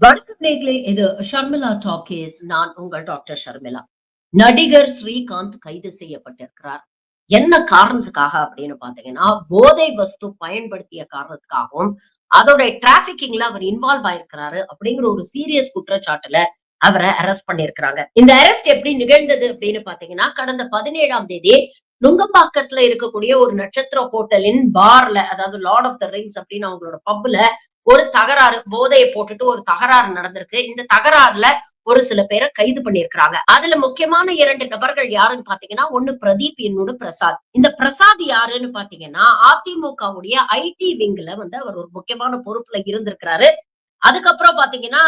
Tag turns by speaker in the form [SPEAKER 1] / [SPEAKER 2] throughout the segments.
[SPEAKER 1] வணக்கம் நேர்களே இது ஷர்மிளா டாக்கேஸ். நான் உங்கள் டாக்டர் ஷர்மிளா. நடிகர் ஸ்ரீகாந்த் கைது செய்யப்பட்டிருக்கிறார். என்ன காரணத்துக்காக அப்படின்னு பாத்தீங்கன்னா போதை வஸ்து பயன்படுத்திய காரணத்துக்காகவும் அதோட டிராபிகிங்ல அவர் இன்வால்வ் ஆயிருக்கிறாரு அப்படிங்கிற ஒரு சீரியஸ் குற்றச்சாட்டுல அவரை அரெஸ்ட் பண்ணிருக்கிறாங்க இந்த அரெஸ்ட் எப்படி நிகழ்ந்தது அப்படின்னு பாத்தீங்கன்னா கடந்த பதினேழாம் தேதி நுங்கம்பாக்கத்துல இருக்கக்கூடிய ஒரு நட்சத்திர ஹோட்டலின் பார்ல அதாவது லார்ட் ஆஃப் த ரிங்ஸ் அப்படின்னு அவங்களோட பப்ல ஒரு தகராறு போதையை போட்டுட்டு ஒரு தகராறு நடந்திருக்கு. இந்த தகராறுல ஒரு சில பேரை கைது பண்ணிருக்கிறாங்க அதுல முக்கியமான இரண்டு நபர்கள் யாருன்னு பாத்தீங்கன்னா ஒண்ணு பிரதீப் இன்னொன்னு பிரசாத். இந்த பிரசாத் யாருன்னு பாத்தீங்கன்னா அதிமுகவுடைய ஐடி விங்ல வந்து அவர் ஒரு முக்கியமான பொறுப்புல இருந்திருக்கிறாரு. அதுக்கப்புறம் பாத்தீங்கன்னா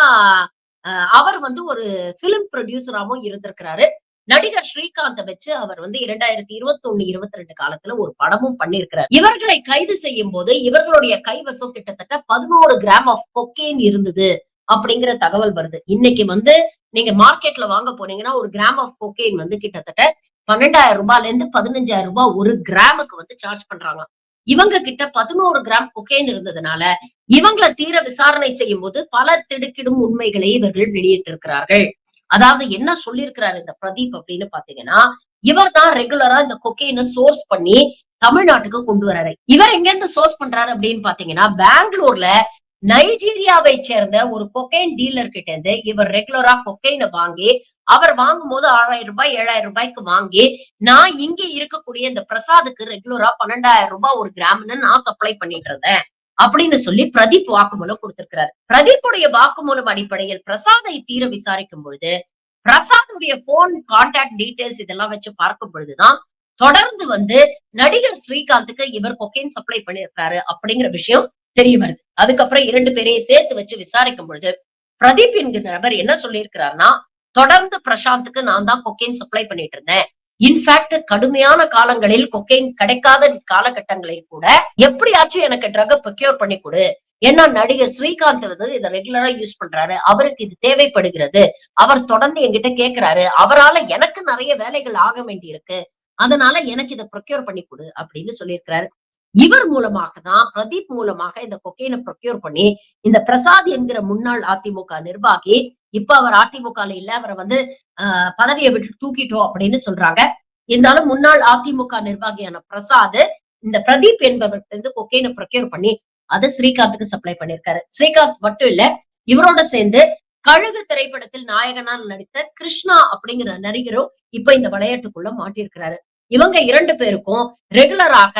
[SPEAKER 1] அவர் வந்து ஒரு பிலிம் ப்ரொடியூசராகவும் இருந்திருக்கிறாரு. நடிகர் ஸ்ரீகாந்த வச்சு அவர் வந்து இரண்டாயிரத்தி இருபத்தி ஒண்ணு இருபத்தி ரெண்டு காலத்துல ஒரு படமும் பண்ணிருக்கிறார் இவர்களை கைது செய்யும் போது இவர்களுடைய கைவசம் கிட்டத்தட்ட பதினோரு கிராம் ஆஃப் கொக்கேன் இருந்தது அப்படிங்கிற தகவல் வருது. இன்னைக்கு வந்து நீங்க மார்க்கெட்ல வாங்க போனீங்கன்னா ஒரு கிராம் ஆஃப் கொக்கெயின் வந்து கிட்டத்தட்ட பன்னெண்டாயிரம் ரூபாய்ல இருந்து பதினஞ்சாயிரம் ரூபாய் ஒரு கிராமுக்கு வந்து சார்ஜ் பண்றாங்க இவங்க கிட்ட பதினோரு கிராம் கொக்கைன் இருந்ததுனால இவங்களை தீர விசாரணை செய்யும் போது பல திடுக்கிடும் உண்மைகளை இவர்கள் வெளியிட்டிருக்கிறார்கள். அதாவது என்ன சொல்லியிருக்கிறாரு இந்த பிரதீப் அப்படின்னு பாத்தீங்கன்னா இவர் தான் ரெகுலரா இந்த கொக்கைனை சோர்ஸ் பண்ணி தமிழ்நாட்டுக்கு கொண்டு வர்றாரு இவர் எங்க இருந்து சோர்ஸ் பண்றாரு அப்படின்னு பாத்தீங்கன்னா பெங்களூர்ல நைஜீரியாவை சேர்ந்த ஒரு கொக்கைன் டீலர் கிட்ட இருந்து இவர் ரெகுலரா கொக்கைனை வாங்கி அவர் வாங்கும் போது ஆறாயிரம் ரூபாய் ஏழாயிரம் ரூபாய்க்கு வாங்கி நான் இங்க இருக்கக்கூடிய இந்த பிரசாதுக்கு ரெகுலரா பன்னெண்டாயிரம் ரூபாய் ஒரு கிராம்னு நான் சப்ளை பண்ணிட்டு இருந்தேன். அப்படின்னு சொல்லி பிரதீப் வாக்குமூலம் கொடுத்திருக்கிறாரு. பிரதீப்புடைய வாக்குமூலம் அடிப்படையில் பிரசாதை தீர விசாரிக்கும் பொழுது பிரசாதுடைய போன் கான்டாக்ட் டீடைல்ஸ் இதெல்லாம் வச்சு பார்க்கும் பொழுதுதான் தொடர்ந்து வந்து நடிகர் ஸ்ரீகாந்துக்கு இவர் கொக்கைன் சப்ளை பண்ணியிருக்காரு அப்படிங்கிற விஷயம் தெரிய வருது. அதுக்கப்புறம் இரண்டு பேரையும் சேர்த்து வச்சு விசாரிக்கும் பொழுது பிரதீப் என்கிற நபர் என்ன சொல்லியிருக்கிறாருன்னா தொடர்ந்து பிரசாந்துக்கு நான் தான் கொக்கைன் சப்ளை பண்ணிட்டு இருந்தேன். இன்ஃபேக்ட் கடுமையான காலங்களில் கொக்கைன் கிடைக்காத காலகட்டங்களில் கூட எப்படியாச்சும் எனக்கு ட்ரக ப்ரொக்யூர் பண்ணி கொடு. ஏன்னா நடிகர் ஸ்ரீகாந்த் வந்து இதை ரெகுலரா யூஸ் பண்றாரு. அவருக்கு இது தேவைப்படுகிறது. அவர் தொடர்ந்து என்கிட்ட கேக்குறாரு. அவரால எனக்கு நிறைய வேலைகள் ஆக வேண்டி இருக்கு அதனால எனக்கு இதை ப்ரொக்யூர் பண்ணி கொடு அப்படின்னு சொல்லியிருக்கிறாரு. இவர் மூலமாக தான் பிரதீப் மூலமாக இந்த கொக்கைனை ப்ரொக்யூர் பண்ணி இந்த பிரசாத் என்கிற முன்னாள் அதிமுக நிர்வாகி இப்ப அவர் அதிமுக இல்ல அவரை வந்து ஆஹ் பதவியை விட்டு தூக்கிட்டோம் அப்படின்னு சொல்றாங்க. இருந்தாலும் முன்னாள் அதிமுக நிர்வாகியான பிரசாத் இந்த பிரதீப் என்பவர்கிட்ட இருந்து கொக்கைனை ப்ரொக்யூர் பண்ணி அதை ஸ்ரீகாந்துக்கு சப்ளை பண்ணிருக்காரு. ஸ்ரீகாந்த் மட்டும் இல்ல இவரோட சேர்ந்து கழுகு திரைப்படத்தில் நாயகனா நடித்த கிருஷ்ணா அப்படிங்கிற நடிகரும் இப்ப இந்த விளையாட்டுக்குள்ள மாட்டிருக்கிறாரு. இவங்க இரண்டு பேருக்கும் ரெகுலராக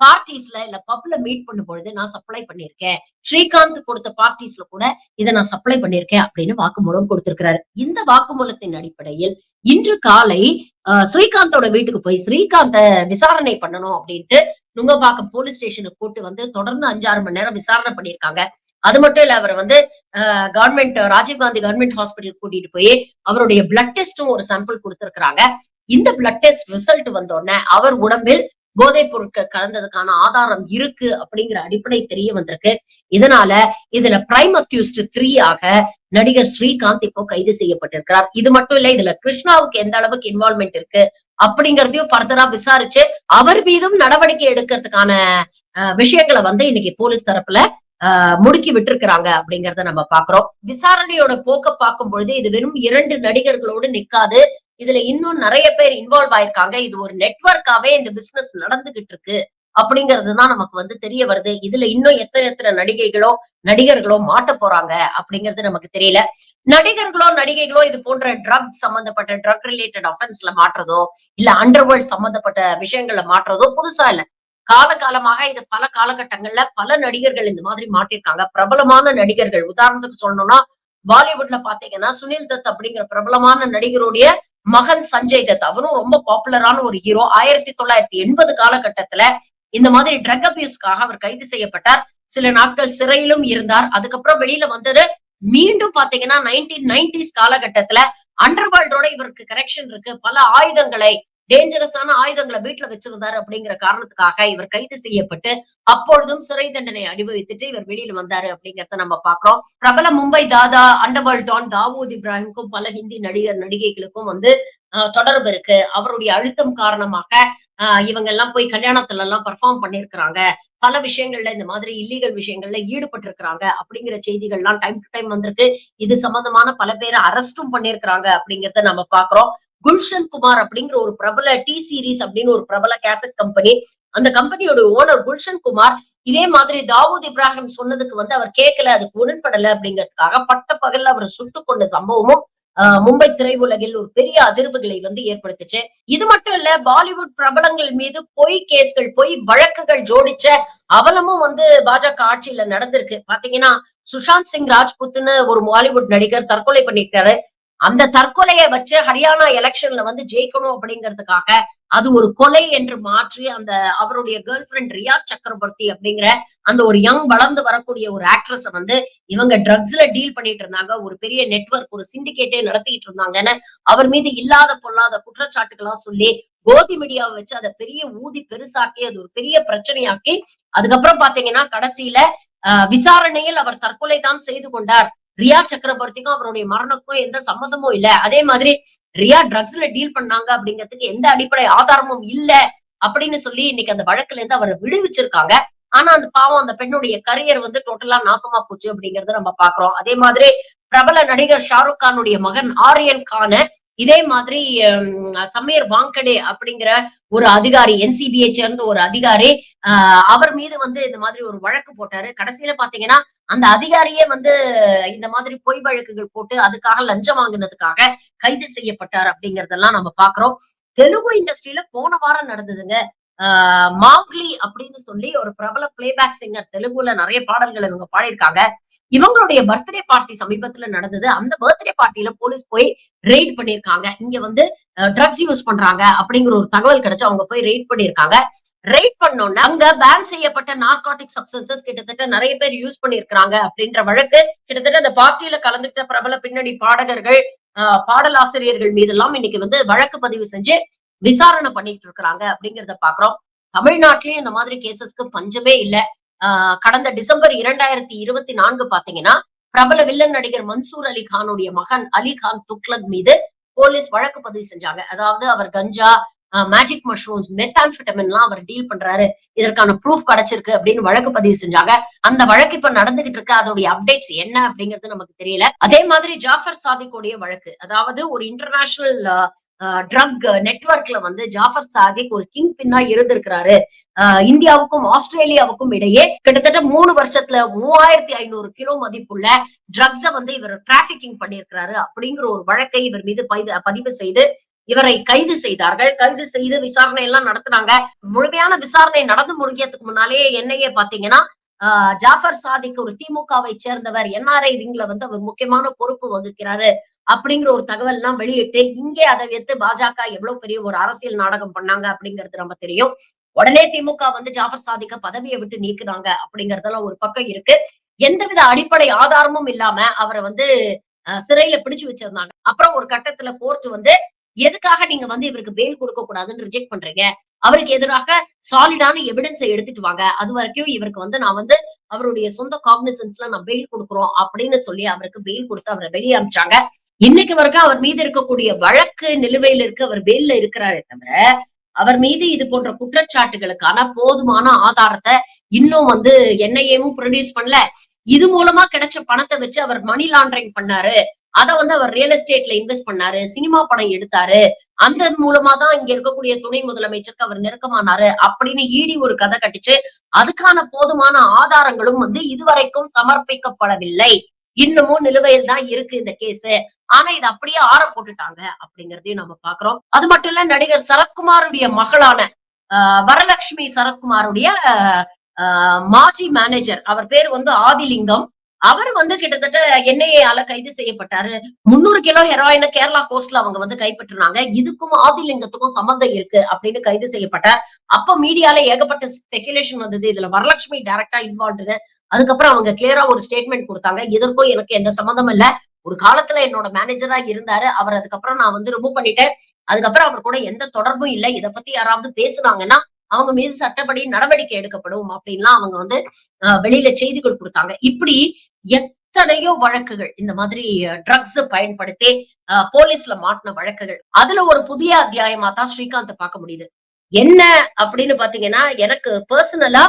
[SPEAKER 1] பார்ட்டிஸ்ல இல்ல பப்ல மீட் பண்ணும் பொழுது நான் சப்ளை பண்ணிருக்கேன் ஸ்ரீகாந்த் கொடுத்த பார்ட்டிஸ்ல கூட இதை நான் சப்ளை பண்ணிருக்கேன் அப்படின்னு வாக்குமூலம் கொடுத்திருக்கிறாரு. இந்த வாக்குமூலத்தின் அடிப்படையில் இன்று காலை ஸ்ரீகாந்தோட வீட்டுக்கு போய் ஸ்ரீகாந்த விசாரணை பண்ணணும் அப்படின்ட்டு நுங்கம்பாக்கம் போலீஸ் ஸ்டேஷனுக்கு கூட்டு வந்து தொடர்ந்து அஞ்சாறு மணி நேரம் விசாரணை பண்ணிருக்காங்க அது மட்டும் இல்ல அவர் வந்து கவர்மெண்ட் ராஜீவ்காந்தி கவர்மெண்ட் ஹாஸ்பிட்டல் கூட்டிட்டு போய் அவருடைய பிளட் டெஸ்டும் ஒரு சாம்பிள் கொடுத்திருக்கிறாங்க. இந்த பிளட் டெஸ்ட் ரிசல்ட் வந்த உடனே அவர் உடம்பில் போதைப் பொருட்கள் கலந்ததுக்கான ஆதாரம் இருக்கு அப்படிங்கிற அடிப்படை தெரிய வந்திருக்கு. இதனால இதுல பிரைம் அக்யூஸ்ட் த்ரீ ஆக நடிகர் ஸ்ரீகாந்த் இப்போ கைது செய்யப்பட்டிருக்கிறார். இது மட்டும் இல்ல இதுல கிருஷ்ணாவுக்கு எந்த அளவுக்கு இன்வால்மெண்ட் இருக்கு அப்படிங்கறதையும் ஃபர்தரா விசாரிச்சு அவர் மீதும் நடவடிக்கை எடுக்கிறதுக்கான விஷயங்களை வந்து இன்னைக்கு போலீஸ் தரப்புல ஆஹ் முடுக்கி விட்டுருக்கிறாங்க அப்படிங்கறத நம்ம பாக்குறோம். விசாரணையோட போக்க பார்க்கும் பொழுது இது வெறும் இரண்டு நடிகர்களோடு நிக்காது. இதுல இன்னும் நிறைய பேர் இன்வால்வ் ஆயிருக்காங்க. இது ஒரு நெட்வொர்க்காவே இந்த பிசினஸ் நடந்துகிட்டு இருக்கு அப்படிங்கறதுதான் நமக்கு வந்து தெரிய வருது. இதுல இன்னும் எத்தனை எத்தனை நடிகைகளோ நடிகர்களோ மாட்ட போறாங்க அப்படிங்கிறது நமக்கு தெரியல. நடிகர்களோ நடிகைகளோ இது போன்ற ட்ரக் சம்பந்தப்பட்ட ட்ரக் ரிலேட்டட் அஃபென்ஸ்ல மாற்றுறதோ இல்ல அண்டர்வேர்ல்ட் சம்பந்தப்பட்ட விஷயங்கள்ல மாற்றுறதோ புதுசா இல்ல. காலகாலமாக இது பல காலகட்டங்கள்ல பல நடிகர்கள் இந்த மாதிரி மாட்டிருக்காங்க பிரபலமான நடிகர்கள். உதாரணத்துக்கு சொல்லணும்னா பாலிவுட்ல பாத்தீங்கன்னா சுனில் தத் அப்படிங்கிற பிரபலமான நடிகருடைய மகன் சஞ்சய் தத். அவரும் ரொம்ப பாப்புலரான ஒரு ஹீரோ ஆயிரத்தி தொள்ளாயிரத்தி எண்பது காலகட்டத்துல இந்த மாதிரி ட்ரக் அபியூஸ்க்காக அவர் கைது செய்யப்பட்டார். சில நாட்கள் சிறையிலும் இருந்தார். அதுக்கப்புறம் வெளியில வந்தது மீண்டும் பாத்தீங்கன்னா நைன்டீன் நைன்டிஸ் காலகட்டத்துல அண்டர்வேர்ல்டோட இவருக்கு கனெக்ஷன் இருக்கு. பல ஆயுதங்களை டேஞ்சரஸான ஆயுதங்களை வீட்டுல வச்சிருந்தாரு அப்படிங்கிற காரணத்துக்காக இவர் கைது செய்யப்பட்டு அப்பொழுதும் சிறை தண்டனை அனுபவித்துட்டு இவர் வெளியில வந்தாரு அப்படிங்கறத நம்ம பாக்குறோம் பிரபல மும்பை தாதா அண்டர்வேர்ல்ட் டான் தாவூத் இப்ராஹிமுக்கும் பல ஹிந்தி நடிகர் நடிகைகளுக்கும் வந்து ஆஹ், தொடர்பு இருக்கு. அவருடைய அழுத்தம் காரணமாக ஆஹ், இவங்க எல்லாம் போய் கல்யாணத்துல எல்லாம் பெர்ஃபார்ம் பண்ணிருக்கிறாங்க பல விஷயங்கள்ல இந்த மாதிரி இல்லீகல் விஷயங்கள்ல ஈடுபட்டு இருக்கிறாங்க அப்படிங்கிற செய்திகள்லாம் டைம் டு டைம் வந்திருக்கு. இது சம்பந்தமான பல பேரை அரெஸ்டும் பண்ணிருக்கிறாங்க அப்படிங்கறத நம்ம பாக்குறோம் குல்ஷன் குமார் அப்படிங்கிற ஒரு பிரபல டி சீரீஸ் அப்படின்னு ஒரு பிரபல கேசட் கம்பெனி. அந்த கம்பெனியோட ஓனர் குல்ஷன் குமார் இதே மாதிரி தாவூத் இப்ராஹிம் சொன்னதுக்கு வந்து அவர் கேட்கல அதுக்கு உடன்படல அப்படிங்கிறதுக்காக பட்ட பகல்ல அவர் சுட்டு கொண்ட சம்பவமும் ஆஹ், மும்பை திரையுலகில் ஒரு பெரிய அதிர்வுகளை வந்து ஏற்படுத்துச்சு. இது மட்டும் இல்ல பாலிவுட் பிரபலங்கள் மீது பொய் கேஸ்கள் பொய் வழக்குகள் ஜோடிச்ச அவலமும் வந்து பாஜக ஆட்சியில நடந்திருக்கு. பாத்தீங்கன்னா சுஷாந்த் சிங் ராஜ்புத்னு ஒரு பாலிவுட் நடிகர் தற்கொலை பண்ணிருக்காரு. அந்த தற்கொலையை வச்சு ஹரியானா எலெக்ஷன்ல வந்து ஜெயிக்கணும் அப்படிங்கிறதுக்காக அது ஒரு கொலை என்று மாற்றி அந்த அவருடைய கேர்ள் ஃபிரெண்ட் ரியா சக்கரவர்த்தி அப்படிங்கிற அந்த ஒரு யங் வளர்ந்து வரக்கூடிய ஒரு ஆக்ட்ரஸ வந்து இவங்க ட்ரக்ஸ்ல டீல் பண்ணிட்டு இருந்தாங்க. ஒரு பெரிய நெட்வொர்க் ஒரு சிண்டிகேட்டே நடத்திட்டு இருந்தாங்கன்னு அவர் மீது இல்லாத பொல்லாத குற்றச்சாட்டுகளா சொல்லி கோதி மீடியாவை வச்சு அதை பெரிய ஊதி பெருசாக்கி அது ஒரு பெரிய பிரச்சனையாக்கி அதுக்கப்புறம் பாத்தீங்கன்னா கடைசியில விசாரணையில் அவர் தற்கொலை தான் செய்து கொண்டார். ரியா சக்கரவர்த்திக்கும் அவருடைய மரணத்துக்கும் எந்த சம்மந்தமும் இல்ல. அதே மாதிரி ரியா ட்ரக்ஸ்ல டீல் பண்ணாங்க அப்படிங்கிறதுக்கு எந்த அடிப்படை ஆதாரமும் இல்ல அப்படின்னு சொல்லி இன்னைக்கு அந்த வழக்குல இருந்து அவரை விடுவிச்சிருக்காங்க. ஆனா அந்த பாவம் அந்த பெண்ணுடைய கரியர் வந்து டோட்டலா நாசமா போச்சு அப்படிங்கறத நம்ம பாக்குறோம் அதே மாதிரி பிரபல நடிகர் ஷாருக் கானுடைய மகன் ஆரியன் கான இதே மாதிரி சமீர் வாங்கடே அப்படிங்கிற ஒரு அதிகாரி என்சிபியை சேர்ந்த ஒரு அதிகாரி ஆஹ், அவர் மீது வந்து இந்த மாதிரி ஒரு வழக்கு போட்டாரு. கடைசியில பாத்தீங்கன்னா அந்த அதிகாரியே வந்து இந்த மாதிரி பொய் வழக்குகள் போட்டு அதுக்காக லஞ்சம் வாங்கினதுக்காக கைது செய்யப்பட்டார் அப்படிங்கறதெல்லாம் நம்ம பாக்குறோம். தெலுங்கு இண்டஸ்ட்ரியில போன வாரம் நடந்ததுங்க. ஆஹ் மாங்லி அப்படின்னு சொல்லி ஒரு பிரபல பிளேபேக் சிங்கர் தெலுங்குல நிறைய பாடல்கள் இவங்க பாடியிருக்காங்க. இவங்களுடைய பர்த்டே பார்ட்டி சமீபத்துல நடந்தது. அந்த பர்த்டே பார்ட்டியில போலீஸ் போய் ரெய்ட் பண்ணிருக்காங்க இங்க வந்து ட்ரக்ஸ் யூஸ் பண்றாங்க அப்படிங்கிற ஒரு தகவல் கிடைச்சு அவங்க போய் ரெய்ட் பண்ணிருக்காங்க ரைட் பண்ணோம்னா அங்க பேன் செய்யப்பட்ட நார்காட்டிக் சப்ஸ்டன்சஸ் கிட்டத்தட்ட நிறைய பேர் யூஸ் பண்ணிருக்காங்க அப்படின்ற வழக்கு. கிட்டத்தட்ட அந்த பார்ட்டியில கலந்துகிட்ட பிரபல பின்னணி பாடகர்கள் ஆஹ் பாடலாசிரியர்கள் மீதெல்லாம் இன்னைக்கு வந்து வழக்கு பதிவு செஞ்சு விசாரணை பண்ணிட்டு இருக்கிறாங்க அப்படிங்கிறத பாக்குறோம். தமிழ்நாட்டிலயும் இந்த மாதிரி கேசஸ்க்கு பஞ்சமே இல்ல. ஆஹ் கடந்த டிசம்பர் இரண்டாயிரத்தி இருபத்தி நான்கு பாத்தீங்கன்னா பிரபல வில்லன் நடிகர் மன்சூர் அலி கானுடைய மகன் அலி கான் துக்லக் மீது போலீஸ் வழக்கு பதிவு செஞ்சாங்க. அதாவது அவர் கஞ்சா மேஜிக் மஷ்ரூம்ஸ் மெத்தாம்ஃபெட்டமின் எல்லாம் அவர் டீல் பண்றாரு. இதற்கான ப்ரூஃப் கிடைச்சிருக்கு அப்படின்னு வழக்கு பதிவு செஞ்சாங்க. அந்த வழக்கு இப்ப நடந்துகிட்டு இருக்கு. அதோடைய அப்டேட்ஸ் என்ன அப்படிங்கிறது நமக்கு தெரியல. அதே மாதிரி ஜாஃபர் சாதிக்குடைய வழக்கு. அதாவது ஒரு இன்டர்நேஷனல் ட்ரக் நெட்வொர்க்ல வந்து ஜாஃபர் சாதிக் ஒரு கிங் பின்னா இருந்திருக்கிறாரு. ஆஹ் இந்தியாவுக்கும் ஆஸ்திரேலியாவுக்கும் இடையே கிட்டத்தட்ட மூணு வருஷத்துல மூவாயிரத்தி ஐநூறு கிலோ மதிப்புள்ள ட்ரக்ஸ வந்து இவர் டிராபிகிங் பண்ணியிருக்கிறாரு அப்படிங்கிற ஒரு வழக்கை இவர் மீது பதிவு செய்து இவரை கைது செய்தார்கள். கைது செய்து விசாரணை எல்லாம் நடத்தினாங்க. முழுமையான விசாரணை நடந்து முடிக்கிறதுக்கு முன்னாலே என்னையே பாத்தீங்கன்னா ஆஹ் ஜாஃபர் சாதிக் ஒரு திமுகவை சேர்ந்தவர் என்ஆர்ஐ விங்ல வந்து அவர் முக்கியமான பொறுப்பு வகுக்கிறாரு அப்படிங்கிற ஒரு தகவல் எல்லாம் வெளியிட்டு இங்கே அதை வைத்து பாஜக எவ்வளவு பெரிய ஒரு அரசியல் நாடகம் பண்ணாங்க அப்படிங்கிறது நம்ம தெரியும். உடனே திமுக வந்து ஜாஃபர் சாதிக்க பதவியை விட்டு நீக்குறாங்க அப்படிங்கறதெல்லாம் ஒரு பக்கம் இருக்கு. எந்தவித அடிப்படை ஆதாரமும் இல்லாம அவரை வந்து சிறையில பிடிச்சு வச்சிருந்தாங்க. அப்புறம் ஒரு கட்டத்துல கோர்ட் வந்து எதுக்காக நீங்க வந்து இவருக்கு பெயில் கொடுக்க கூடாதுன்னு ரிஜெக்ட் பண்றீங்க? அவருக்கு எதிராக சாலிடான எவிடன்ஸை எடுத்துட்டு வாங்க. அது வரைக்கும் இவருக்கு வந்து நான் வந்து அவருடைய சொந்த காக்னிசன்ஸ்ல நான் பெயில் கொடுக்குறோம் அப்படின்னு சொல்லி அவருக்கு பெயில் கொடுத்து அவரை வெளியே அனுப்பிச்சாங்க. இன்னைக்கு வரைக்கும் அவர் மீது இருக்கக்கூடிய வழக்கு நிலுவையில இருக்கு. அவர் பெயில்ல இருக்கிறாரே தவிர அவர் மீது இது போன்ற குற்றச்சாட்டுகளுக்கான போதுமான ஆதாரத்தை இன்னும் வந்து என்ஐஏவும் ப்ரொடியூஸ் பண்ணல. இது மூலமா கிடைச்ச பணத்தை வச்சு அவர் மணி லாண்டரிங் பண்ணாரு. அதை வந்து அவர் ரியல் எஸ்டேட்ல இன்வெஸ்ட் பண்ணாரு சினிமா படம் எடுத்தாரு. அந்த மூலமா தான் இங்க இருக்கக்கூடிய துணை முதலமைச்சருக்கு அவர் நெருக்கமானாரு அப்படின்னு ஈடி ஒரு கதை கட்டிச்சு. அதுக்கான போதுமான ஆதாரங்களும் வந்து இதுவரைக்கும் சமர்ப்பிக்கப்படவில்லை. இன்னமும் நிலுவையில் தான் இருக்கு இந்த கேஸ் ஆனா இது அப்படியே ஆற போட்டுட்டாங்க அப்படிங்கறதையும் நம்ம பாக்குறோம். அது மட்டும் இல்ல நடிகர் சரத்குமாருடைய மகளான ஆஹ் வரலட்சுமி சரத்குமாருடைய ஆஹ் மாஜி மேனேஜர் அவர் பேர் வந்து ஆதிலிங்கம். அவர் வந்து கிட்டத்தட்ட என்ஐஏ ஆல கைது செய்யப்பட்டாரு. முன்னூறு கிலோ ஹெராயின கேரளா கோஸ்ட்ல அவங்க வந்து கைப்பற்றினாங்க. இதுக்கும் ஆதிலிங்கத்துக்கும் சம்பந்தம் இருக்கு அப்படின்னு கைது செய்யப்பட்டார். அப்ப மீடியால ஏகப்பட்ட ஸ்பெகுலேஷன் வந்தது. இதுல வரலட்சுமி டைரக்டா இன்வால்வ்டு அதுக்கப்புறம் அவங்க கிளியரா ஒரு ஸ்டேட்மெண்ட் கொடுத்தாங்க. இதற்கும் எனக்கு எந்த சம்மந்தம் இல்ல. ஒரு காலத்துல என்னோட மேனேஜரா இருந்தாரு. அவர் அதுக்கப்புறம் நான் வந்து ரிமூவ் பண்ணிட்டேன். அதுக்கப்புறம் அவர் கூட எந்த தொடர்பும் இல்ல. இத பத்தி யாராவது பேசுனாங்கன்னா அவங்க மீது சட்டப்படி நடவடிக்கை எடுக்கப்படும் அப்படின்லாம் அவங்க வந்து வெளியில செய்திகள் கொடுத்தாங்க. இப்படி எத்தனையோ வழக்குகள் இந்த மாதிரி ட்ரக்ஸ் பயன்படுத்தி போலீஸ்ல மாட்டின வழக்குகள். அதுல ஒரு புதிய அத்தியாயமா தான் ஸ்ரீகாந்த் பார்க்க முடியுது. என்ன அப்படின்னு பாத்தீங்கன்னா எனக்கு பர்சனலா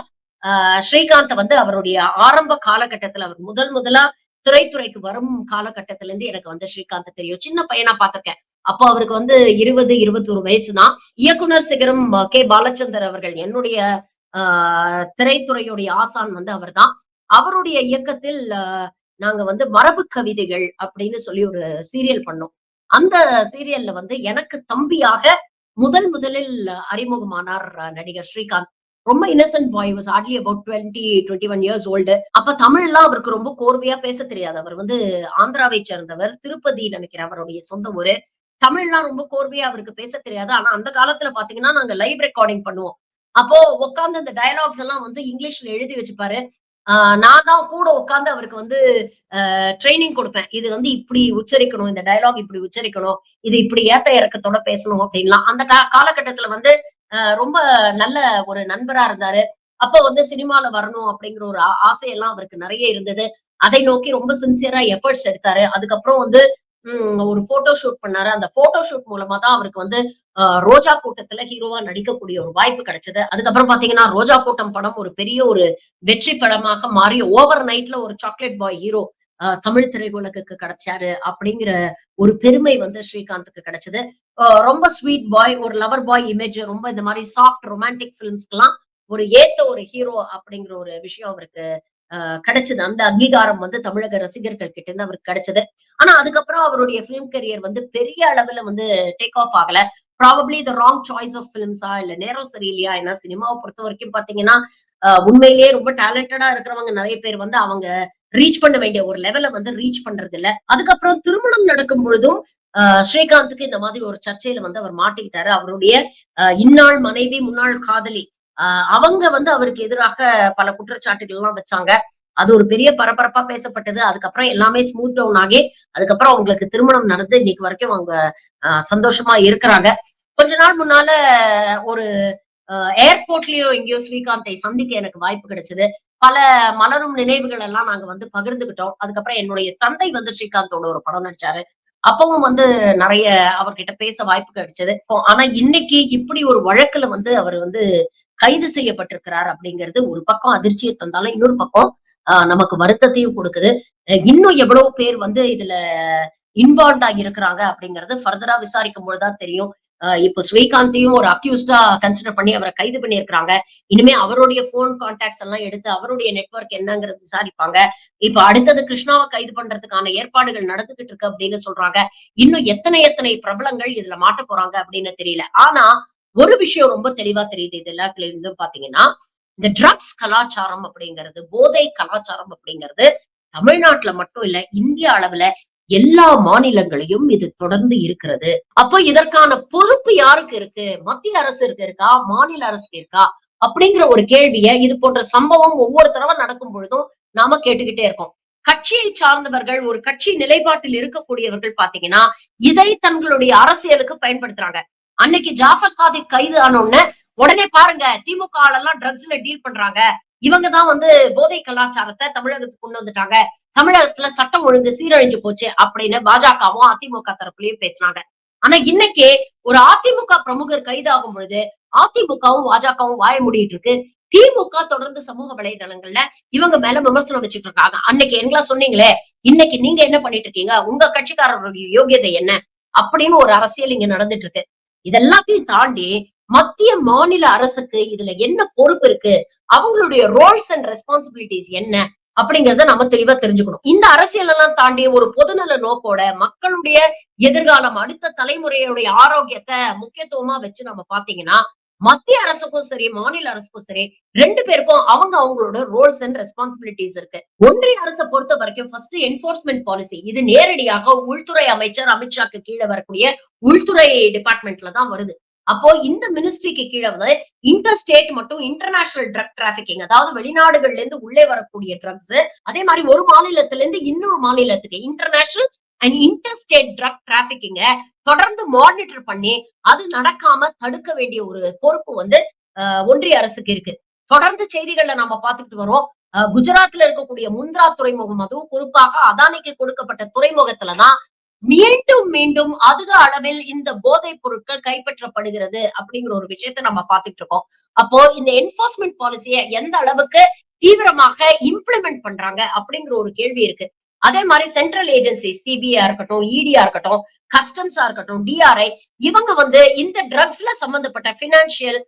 [SPEAKER 1] ஸ்ரீகாந்த் வந்து அவருடைய ஆரம்ப காலகட்டத்துல அவர் முதல் முதலா துறைத்துறைக்கு வரும் காலகட்டத்துல இருந்து எனக்கு வந்து ஸ்ரீகாந்த் தெரியும். சின்ன பையனா பார்த்திருக்கேன். அப்போ அவருக்கு வந்து இருபது இருபத்தொரு வயசுதான். இயக்குனர் சிகரம் கே. பாலச்சந்தர் அவர்கள் என்னுடைய ஆஹ் திரைத்துறையுடைய ஆசான் வந்து அவர்தான். அவருடைய இயக்கத்தில் நாங்க வந்து மரபு கவிதைகள் அப்படின்னு சொல்லி ஒரு சீரியல் பண்ணோம். அந்த சீரியல்ல வந்து எனக்கு தம்பியாக முதல் முதலில் அறிமுகமானார் நடிகர் ஸ்ரீகாந்த். ரொம்ப innocent boy was hardly about twenty twenty one years old அப்ப தமிழ்லாம் அவருக்கு ரொம்ப கோர்வையா பேச தெரியாது. அவர் வந்து ஆந்திராவை சேர்ந்தவர் திருப்பதி நினைக்கிறேன் அவருடைய சொந்த ஊரு. தமிழ்லாம் ரொம்ப கோர்வையா அவருக்கு பேச தெரியாது. ஆனா அந்த காலத்துல பாத்தீங்கன்னா நாங்க லைவ் ரெக்கார்டிங் பண்ணுவோம். அப்போ உட்காந்து அந்த டயலாக்ஸ் எல்லாம் வந்து இங்கிலீஷ்ல எழுதி வச்சுப்பாரு. ஆஹ் நான் தான் கூட உட்காந்து அவருக்கு வந்து ட்ரைனிங் கொடுப்பேன். இது வந்து இப்படி உச்சரிக்கணும் இந்த டயலாக் இப்படி உச்சரிக்கணும் இது இப்படி ஏத்த இறக்கத்தோட பேசணும் அப்படின்லாம். அந்த கா- காலகட்டத்துல வந்து ஆஹ் ரொம்ப நல்ல ஒரு நண்பரா இருந்தாரு. அப்ப வந்து சினிமால வரணும் அப்படிங்கிற ஒரு ஆசையெல்லாம் அவருக்கு நிறைய இருந்தது. அதை நோக்கி ரொம்ப சின்சியரா எஃபர்ட்ஸ் எடுத்தாரு. அதுக்கப்புறம் வந்து ஒரு போட்டோ ஷூட் பண்ணாரு. அந்த போட்டோ ஷூட் மூலமா தான் அவருக்கு வந்து ஆஹ் ரோஜா கூட்டத்துல ஹீரோவா நடிக்கக்கூடிய ஒரு வாய்ப்பு கிடைச்சது. அதுக்கப்புறம் பாத்தீங்கன்னா ரோஜா கூட்டம் படம் ஒரு பெரிய ஒரு வெற்றி படமாக மாறி ஓவர் நைட்ல ஒரு சாக்லேட் பாய் ஹீரோ தமிழ் திரையுலகுக்கு கிடைச்சாரு அப்படிங்கிற ஒரு பெருமை வந்து ஸ்ரீகாந்துக்கு கிடைச்சது. ரொம்ப ஸ்வீட் பாய் ஒரு லவர் பாய் இமேஜ் ரொம்ப இந்த மாதிரி சாஃப்ட் ரொமான்டிக் பிலிம்ஸ்க்கெல்லாம் ஒரு ஏத்த ஒரு ஹீரோ அப்படிங்கிற ஒரு விஷயம் அவருக்கு கிடைச்சது. அந்த அங்கீகாரம் வந்து தமிழக ரசிகர்கள் கிட்ட இருந்து அவருக்கு கிடைச்சது. ஆனா அதுக்கப்புறம் அவருடைய பிலிம் கரியர் வந்து பெரிய அளவுல வந்து டேக் ஆஃப் ஆகல. Probably the wrong choice of பிலிம்ஸா இல்ல நேரம் சரியில்லையா ஏன்னா சினிமாவை பொறுத்த வரைக்கும் பாத்தீங்கன்னா ஆஹ் உண்மையிலேயே ரொம்ப டேலண்டடா இருக்கிறவங்க நிறைய பேர் வந்து அவங்க ரீச் பண்ண வேண்டிய ஒரு லெவல வந்து ரீச் பண்றது இல்ல அதுக்கப்புறம் திருமணம் நடக்கும் பொழுதும் ஆஹ் ஸ்ரீகாந்துக்கு இந்த மாதிரி ஒரு சர்ச்சையில வந்து அவர் மாட்டிக்கிட்டாரு. அவருடைய ஆஹ் இன்னாள் மனைவி முன்னாள் காதலி அவங்க வந்து அவருக்கு எதிராக பல குற்றச்சாட்டுகள் எல்லாம் வச்சாங்க. அது ஒரு பெரிய பரபரப்பா பேசப்பட்டது. அதுக்கப்புறம் எல்லாமே ஸ்மூத் டவுன் ஆகி அதுக்கப்புறம் அவங்களுக்கு திருமணம் நடந்து இன்னைக்கு வரைக்கும் அவங்க சந்தோஷமா இருக்கிறாங்க. கொஞ்ச நாள் முன்னால ஒரு ஏர்போர்ட்லயோ எங்கேயோ ஸ்ரீகாந்தை சந்திக்க எனக்கு வாய்ப்பு கிடைச்சது. பல மலரும் நினைவுகள் எல்லாம் நாங்க வந்து பகிர்ந்துகிட்டோம். அதுக்கப்புறம் என்னுடைய தந்தை வந்து ஸ்ரீகாந்தோட ஒரு படம் நடிச்சாரு. அப்பவும் வந்து நிறைய அவர்கிட்ட பேச வாய்ப்பு கிடைச்சது. ஆனா இன்னைக்கு இப்படி ஒரு வழக்குல வந்து அவர் வந்து கைது செய்யப்பட்டிருக்கிறார் அப்படிங்கிறது ஒரு பக்கம் அதிர்ச்சியை தந்தாலும் இன்னொரு பக்கம் ஆஹ் நமக்கு வருத்தத்தையும் கொடுக்குது. இன்னும் எவ்வளவு பேர் வந்து இதுல இன்வால்வ் ஆகி இருக்கிறாங்க அப்படிங்கறது ஃபர்தரா விசாரிக்கும் போதுதான் தெரியும். இப்போ ஸ்ரீகாந்தையும் ஒரு அக்யூஸ்டா கன்சிடர் பண்ணி அவரை கைது பண்ணியிருக்கிறாங்க. இனிமே அவருடைய போன் கான்டாக்ட்ஸ் எல்லாம் எடுத்து அவருடைய நெட்வொர்க் என்னங்கிறது விசாரிப்பாங்க. இப்ப அடுத்தது கிருஷ்ணாவை கைது பண்றதுக்கான ஏற்பாடுகள் நடந்துகிட்டு இருக்கு அப்படின்னு சொல்றாங்க. இன்னும் எத்தனை எத்தனை பிரபலங்கள் இதுல மாட்ட போறாங்க அப்படின்னு தெரியல. ஆனா ஒரு விஷயம் ரொம்ப தெளிவா தெரியுது இது எல்லாத்துல இருந்தும் பாத்தீங்கன்னா இந்த ட்ரக்ஸ் கலாச்சாரம் அப்படிங்கிறது போதை கலாச்சாரம் அப்படிங்கிறது தமிழ்நாட்டுல மட்டும் இல்ல இந்திய அளவுல எல்லா மாநிலங்களையும் இது தொடர்ந்து இருக்கிறது. அப்போ இதற்கான பொறுப்பு யாருக்கு இருக்கு? மத்திய அரசுக்கு இருக்கா மாநில அரசுக்கு இருக்கா? அப்படிங்கிற ஒரு கேள்விய இது போன்ற சம்பவம் ஒவ்வொரு தடவை நடக்கும் பொழுதும் நாம கேட்டுக்கிட்டே இருக்கோம். கட்சியை சார்ந்தவர்கள் ஒரு கட்சி நிலைப்பாட்டில் இருக்கக்கூடியவர்கள் பாத்தீங்கன்னா இதை தங்களுடைய அரசியலுக்கு பயன்படுத்துறாங்க. அன்னைக்கு ஜாஃபர் சாதிக் கைது ஆனோன்னு உடனே பாருங்க திமுக எல்லாம் ட்ரக்ஸ்ல டீல் பண்றாங்க. இவங்க தான் வந்து போதை கலாச்சாரத்தை தமிழகத்துக்கு கொண்டு வந்துட்டாங்க. தமிழகத்துல சட்டம் ஒழுங்கு சீரழிஞ்சு போச்சு அப்படின்னு பாஜகவும் அதிமுக தரப்புலயும் பேசினாங்க. ஆனா இன்னைக்கு ஒரு அதிமுக பிரமுகர் கைதாகும் பொழுது அதிமுகவும் பாஜகவும் வாய மூடிட்டு இருக்கு. திமுக தொடர்ந்து சமூக வலைதளங்கள்ல இவங்க மேல விமர்சனம் வச்சுட்டு இருக்காங்க. அன்னைக்கு எங்களா சொன்னீங்களே இன்னைக்கு நீங்க என்ன பண்ணிட்டு இருக்கீங்க? உங்க கட்சிக்காரருடைய யோகியதை என்ன? அப்படின்னு ஒரு அரசியல் இங்க நடந்துட்டு இருக்கு. இதெல்லாத்தையும் தாண்டி மத்திய மாநில அரசுக்கு இதுல என்ன பொறுப்பு இருக்கு? அவங்களுடைய ரோல்ஸ் அண்ட் ரெஸ்பான்சிபிலிட்டிஸ் என்ன? அப்படிங்கறத நம்ம தெளிவா தெரிஞ்சுக்கணும். இந்த அரசியல் எல்லாம் தாண்டி ஒரு பொதுநல நோக்கோட மக்களுடைய எதிர்காலம் அடுத்த தலைமுறையுடைய ஆரோக்கியத்தை முக்கியத்துவமா வச்சு நம்ம பாத்தீங்கன்னா மத்திய அரசுக்கும் சரி மாநில அரசுக்கும் சரி ரெண்டு பேருக்கும் அவங்க அவங்களோட ரோல்ஸ் அண்ட் ரெஸ்பான்சிபிலிட்டிஸ் இருக்கு. ஒன்றிய அரசை பொறுத்த வரைக்கும் ஃபர்ஸ்ட் என்போர்ஸ்மெண்ட் பாலிசி இது நேரடியாக உள்துறை அமைச்சர் அமித்ஷாக்கு கீழே வரக்கூடிய உள்துறை டிபார்ட்மெண்ட்ல தான் வருது. அப்போ இந்த மினிஸ்ட்ரிக்கு கீழே வந்து இன்டர் ஸ்டேட் மற்றும் இன்டர்நேஷனல் ட்ரக் டிராபிகிங் அதாவது வெளிநாடுகள்ல இருந்து உள்ளே வரக்கூடிய ட்ரக்ஸ் அதே மாதிரி ஒரு மாநிலத்துல இருந்து இன்னொரு மாநிலத்துக்கு international and inter state drug டிராபிகிங்க தொடர்ந்து மானிட்டர் பண்ணி அது நடக்காம தடுக்க வேண்டிய ஒரு பொறுப்பு வந்து ஒன்றிய அரசுக்கு இருக்கு. தொடர்ந்து செய்திகள்ல நம்ம பாத்துக்கிட்டு வரோம். குஜராத்ல இருக்கக்கூடிய முந்த்ரா துறைமுகம் அதுவும் குறிப்பாக அதானிக்கு கொடுக்கப்பட்ட துறைமுகத்துலதான் மீண்டும் மீண்டும் அதிக அளவில் இந்த போதைப் பொருட்கள் கைப்பற்றப்படுகிறது அப்படிங்கிற ஒரு விஷயத்தை நம்ம பாத்துட்டு இருக்கோம். அப்போ இந்த என்போர்ஸ்மெண்ட் பாலிசியை எந்த அளவுக்கு தீவிரமாக இம்ப்ளிமெண்ட் பண்றாங்க அப்படிங்கிற ஒரு கேள்வி இருக்கு. அதே மாதிரி சென்ட்ரல் ஏஜென்சி சிபிஐ இருக்கட்டும் இடியா இருக்கட்டும் கஸ்டம்ஸா இருக்கட்டும் டிஆர்ஐ இவங்க வந்து இந்த ட்ரக்ஸ்ல சம்பந்தப்பட்ட financial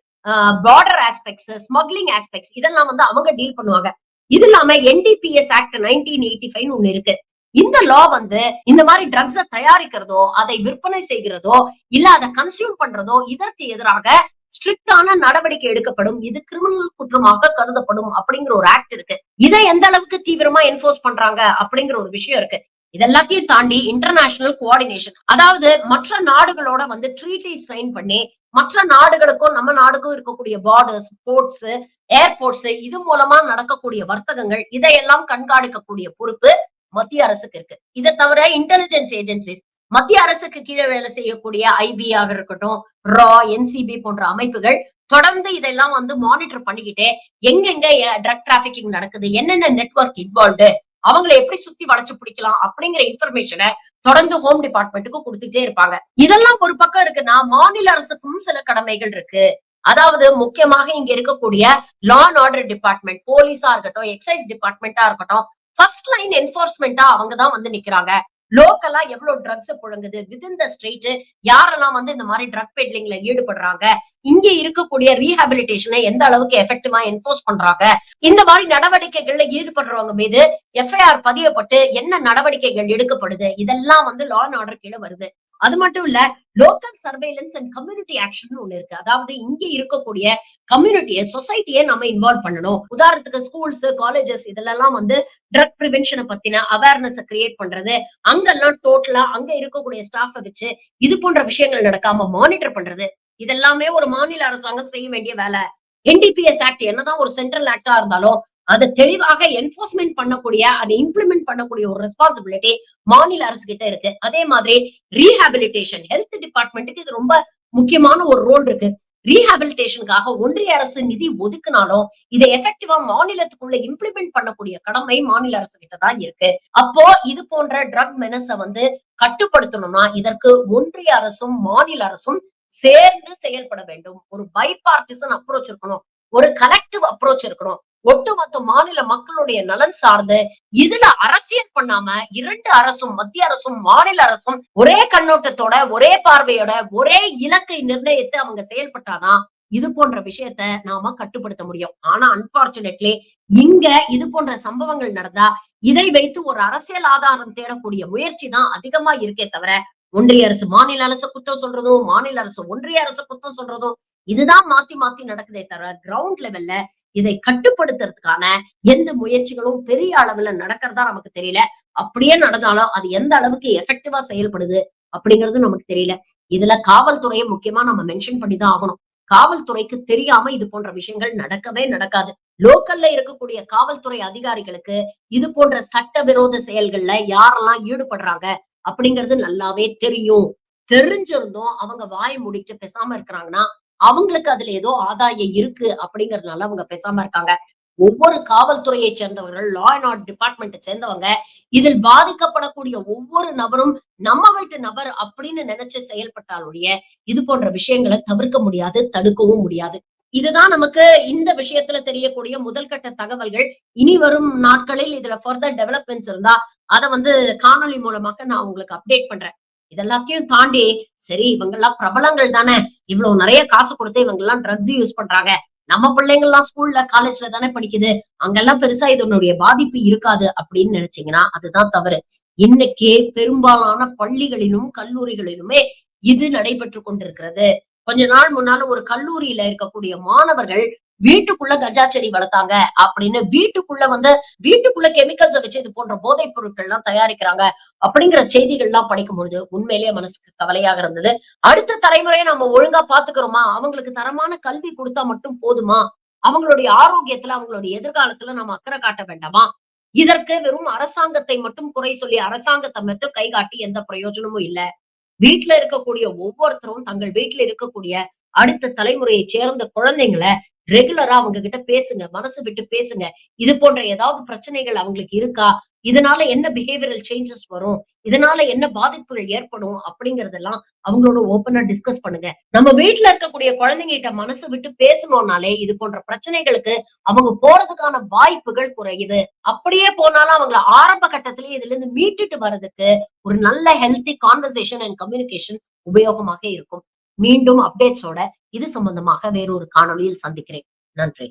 [SPEAKER 1] border aspects smuggling aspects இதெல்லாம் வந்து அவங்க டீல் பண்ணுவாங்க. இது இல்லாம NDPS act nineteen eighty five ஒண்ணு இருக்கு. இந்த லா வந்து இந்த மாதிரி ட்ரக்ஸ தயாரிக்கிறதோ அதை விற்பனை செய்கிறதோ இல்ல அதை கன்சியூம் பண்றதோ இதற்கு எதிராக ஸ்ட்ரிக்டான நடவடிக்கை எடுக்கப்படும். இது கிரிமினல் குற்றமாக கருதப்படும் அப்படிங்கிற ஒரு ஆக்ட் இருக்கு. இதை எந்த அளவுக்கு தீவிரமா என்போர்ஸ் பண்றாங்க அப்படிங்கிற ஒரு விஷயம் இருக்கு. இதெல்லாத்தையும் தாண்டி இன்டர்நேஷனல் கோஆர்டினேஷன் அதாவது மற்ற நாடுகளோட வந்து ட்ரீட்டி சைன் பண்ணி மற்ற நாடுகளுக்கும் நம்ம நாடுக்கும் இருக்கக்கூடிய பார்டர்ஸ் போர்ட்ஸ் ஏர்போர்ட்ஸ் இது மூலமா நடக்கக்கூடிய வர்த்தகங்கள் இதையெல்லாம் கண்காணிக்கக்கூடிய பொறுப்பு மத்திய அரசுக்கு இருக்கு. இதை தவிர இன்டெலிஜென்ஸ் ஏஜென்சிஸ் மத்திய அரசுக்கு கீழே வேலை செய்யக்கூடிய ஐபி இருக்கட்டும் ரா என்சிபி போன்ற அமைப்புகள் தொடர்ந்து இதெல்லாம் வந்து மானிட்டர் பண்ணிக்கிட்டே எங்கெங்க ட்ரக் டிராபிகிங் நடக்குது என்னென்ன நெட்வொர்க் இன்வால்வ்டு அவங்களை எப்படி சுத்தி வளைச்சு பிடிக்கலாம் அப்படிங்கிற இன்ஃபர்மேஷனை தொடர்ந்து ஹோம் டிபார்ட்மெண்ட்டுக்கும் கொடுத்துட்டே இருப்பாங்க. இதெல்லாம் ஒரு பக்கம் இருக்குன்னா மாநில அரசுக்கும் சில கடமைகள் இருக்கு. அதாவது முக்கியமாக இங்க இருக்கக்கூடிய லா அண்ட் ஆர்டர் டிபார்ட்மெண்ட் போலீஸா இருக்கட்டும் எக்ஸைஸ் டிபார்ட்மெண்டா இருக்கட்டும் ஃபர்ஸ்ட் லைன் என்ஃபோர்ஸ்மெண்டா அவங்க தான் வந்து நிக்கிறாங்க. லோக்கலா எவ்வளவு ட்ரக்ஸ் புழங்குது? வித்தின் த ஸ்ட்ரீட் யாரெல்லாம் வந்து இந்த மாதிரி ட்ரக் பெட்லிங்ல ஈடுபடுறாங்க? இங்க இருக்கக்கூடிய ரீஹாபிலிட்டேஷனை எந்த அளவுக்கு எஃபெக்டிவா என்போர்ஸ் பண்றாங்க? இந்த மாதிரி நடவடிக்கைகள்ல ஈடுபடுறவங்க மீது எஃப்ஐஆர் பதியப்பட்டு என்ன நடவடிக்கைகள் எடுக்கப்படுது? இதெல்லாம் வந்து லா அண்ட் ஆர்டர் கீழே வருது. அது மட்டும் இல்ல local surveillance and community action ஒண்ணு இருக்கு. அதாவது இங்க இருக்கக்கூடிய கம்யூனிட்டியை சொசைட்டியை நம்ம இன்வால்வ் பண்ணணும். உதாரணத்துக்கு ஸ்கூல்ஸ் காலேஜஸ் இதெல்லாம் வந்து ட்ரக் ப்ரிவென்ஷனை பத்தின அவேர்னஸ் கிரியேட் பண்றது அங்கெல்லாம் டோட்டலா அங்க இருக்கக்கூடிய ஸ்டாஃபை வச்சு இது போன்ற விஷயங்கள் நடக்காம மானிட்டர் பண்றது இதெல்லாமே ஒரு மாநில அரசாங்கம் செய்ய வேண்டிய வேலை. என்டிபிஎஸ் ஆக்ட் என்னதான் ஒரு சென்ட்ரல் ஆக்டா இருந்தாலும் அதை தெளிவாக என்போர்ஸ்மெண்ட் பண்ணக்கூடிய அதை இம்ப்ளிமெண்ட் பண்ணக்கூடிய ஒரு ரெஸ்பான்சிபிலிட்டி மாநில அரசு கிட்ட இருக்கு. அதே மாதிரி ரீஹாபிலிட்டேஷன் ஹெல்த் டிபார்ட்மெண்ட்டுக்கு இது ரொம்ப முக்கியமான ஒரு ரோல் இருக்கு. ரீஹாபிலிட்டேஷனுக்காக ஒன்றிய அரசு நிதி ஒதுக்குனாலும் இதை எஃபெக்டிவா மாநிலத்துக்குள்ள இம்ப்ளிமெண்ட் பண்ணக்கூடிய கடமை மாநில அரசு கிட்ட தான் இருக்கு. அப்போ இது போன்ற ட்ரக் மெனஸ வந்து கட்டுப்படுத்தணும்னா இதற்கு ஒன்றிய அரசும் மாநில அரசும் சேர்ந்து செயல்பட வேண்டும். ஒரு பைபார்டிசன் அப்ரோச் இருக்கணும். ஒரு கலெக்டிவ் அப்ரோச் இருக்கணும். ஒட்டுமொத்த மாநில மக்களுடைய நலன் சார்ந்து இதுல அரசியல் பண்ணாம இரண்டு அரசும் மத்திய அரசும் மாநில அரசும் ஒரே கண்ணோட்டத்தோட ஒரே பார்வையோட ஒரே இலக்கை நிர்ணயித்து அவங்க செயல்பட்டாதான் இது போன்ற விஷயத்த நாம கட்டுப்படுத்த முடியும். ஆனா அன்பார்ச்சுனேட்லி இங்க இது போன்ற சம்பவங்கள் நடந்தா இதை வைத்து ஒரு அரசியல் ஆதாரம் தேடக்கூடிய முயற்சி தான் அதிகமா இருக்கே தவிர ஒன்றிய அரசு மாநில அரசு குற்றம் சொல்றதும் மாநில அரசு ஒன்றிய அரசு குற்றம் சொல்றதும் இதுதான் மாத்தி மாத்தி நடக்குதே தவிர கிரவுண்ட் லெவல்ல இதை கட்டுப்படுத்துறதுக்கான எந்த முயற்சிகளும் பெரிய அளவுல நடக்கிறதா நமக்கு தெரியல. அப்படியே நடந்தாலும் அது எந்த அளவுக்கு எஃபெக்டிவா செயல்படுது அப்படிங்கிறது நமக்கு தெரியல. இதுல காவல்துறையை முக்கியமா நம்ம மென்ஷன் பண்ணி தான் ஆகணும். காவல்துறைக்கு தெரியாம இது போன்ற விஷயங்கள் நடக்கவே நடக்காது. லோக்கல்ல இருக்கக்கூடிய காவல்துறை அதிகாரிகளுக்கு இது போன்ற சட்டவிரோத செயல்கள்ல யாரெல்லாம் ஈடுபடுறாங்க அப்படிங்கிறது நல்லாவே தெரியும். தெரிஞ்சிருந்தும் அவங்க வாய் முடிக்க பேசாம இருக்கிறாங்கன்னா அவங்களுக்கு அதுல ஏதோ ஆதாயம் இருக்கு அப்படிங்கறதுனால அவங்க பேசாம இருக்காங்க. ஒவ்வொரு காவல்துறையை சேர்ந்தவர்கள் லா அண்ட் ஆர்ட் டிபார்ட்மெண்ட்டை சேர்ந்தவங்க இதில் பாதிக்கப்படக்கூடிய ஒவ்வொரு நபரும் நம்ம வீட்டு நபர் அப்படின்னு நினைச்சு செயல்பட்டாலுடைய இது போன்ற விஷயங்களை தவிர்க்க முடியாது தடுக்கவும் முடியாது. இதுதான் நமக்கு இந்த விஷயத்துல தெரியக்கூடிய முதல் கட்ட தகவல்கள். இனி வரும் நாட்களில் இதுல ஃபர்தர் டெவலப்மெண்ட்ஸ் இருந்தா அதை வந்து காணொளி மூலமாக நான் உங்களுக்கு அப்டேட் பண்றேன். இதெல்லாத்தையும் தாண்டி சரி இவங்க எல்லாம் பிரபலங்கள் தானே? இவ்வளவு நிறைய காசு கொடுத்து இவங்க எல்லாம் ட்ரக்ஸ் யூஸ் பண்றாங்க. நம்ம பிள்ளைங்க எல்லாம் ஸ்கூல்ல காலேஜ்ல தானே படிக்குது. அங்கெல்லாம் பெருசா இதனுடைய பாதிப்பு இருக்காது அப்படின்னு நினைச்சீங்கன்னா அதுதான் தவறு. இன்னைக்கு பெரும்பாலான பள்ளிகளிலும் கல்லூரிகளிலுமே இது நடைபெற்று கொண்டிருக்கிறது. கொஞ்ச நாள் முன்னால ஒரு கல்லூரியில இருக்கக்கூடிய மாணவர்கள் வீட்டுக்குள்ள கஜா செடி வளர்த்தாங்க அப்படின்னு வீட்டுக்குள்ள வந்து வீட்டுக்குள்ள கெமிக்கல்ஸை வச்சு இது போன்ற போதைப் பொருட்கள் எல்லாம் தயாரிக்கிறாங்க அப்படிங்கிற செய்திகள் எல்லாம் படிக்கும் பொழுது உண்மையிலேயே மனசுக்கு கவலையாக இருந்தது. அடுத்த தலைமுறையை நம்ம ஒழுங்கா பாத்துக்கிறோமா அவங்களுக்கு தரமான கல்வி கொடுத்தா மட்டும் போதுமா? அவங்களுடைய ஆரோக்கியத்துல அவங்களுடைய எதிர்காலத்துல நம்ம அக்கறை காட்ட வேண்டாமா? இதற்கு வெறும் அரசாங்கத்தை மட்டும் குறை சொல்லி அரசாங்கத்தை மட்டும் கை காட்டி எந்த பிரயோஜனமும் இல்ல. வீட்டுல இருக்கக்கூடிய ஒவ்வொருத்தரும் தங்கள் வீட்டுல இருக்கக்கூடிய அடுத்த தலைமுறையை சேர்ந்த குழந்தைங்களை ரெகுலரா அவங்க கிட்ட பேசுங்க மனசு விட்டு பேசுங்க. இது போன்ற ஏதாவது பிரச்சனைகள் அவங்களுக்கு இருக்கா? இதனால என்ன பிஹேவியரல் சேஞ்சஸ் வரும்? இதனால என்ன பாதிப்புகள் ஏற்படும்? அப்படிங்கறதெல்லாம் அவங்களோட ஓப்பனா டிஸ்கஸ் பண்ணுங்க. நம்ம வீட்டுல இருக்கக்கூடிய குழந்தைங்க கிட்ட மனசு விட்டு பேசணும்னாலே இது போன்ற பிரச்சனைகளுக்கு அவங்க போறதுக்கான வாய்ப்புகள் குறையுது. அப்படியே போனாலும் அவங்கள ஆரம்ப கட்டத்திலேயே இதுல இருந்து மீட்டுட்டு வர்றதுக்கு ஒரு நல்ல ஹெல்த்தி கான்வர்சேஷன் அண்ட் கம்யூனிகேஷன் உபயோகமாக இருக்கும். மீண்டும் அப்டேட்ஸோட இது சம்பந்தமாக வேறொரு காணொளியில் சந்திக்கிறேன். நன்றி.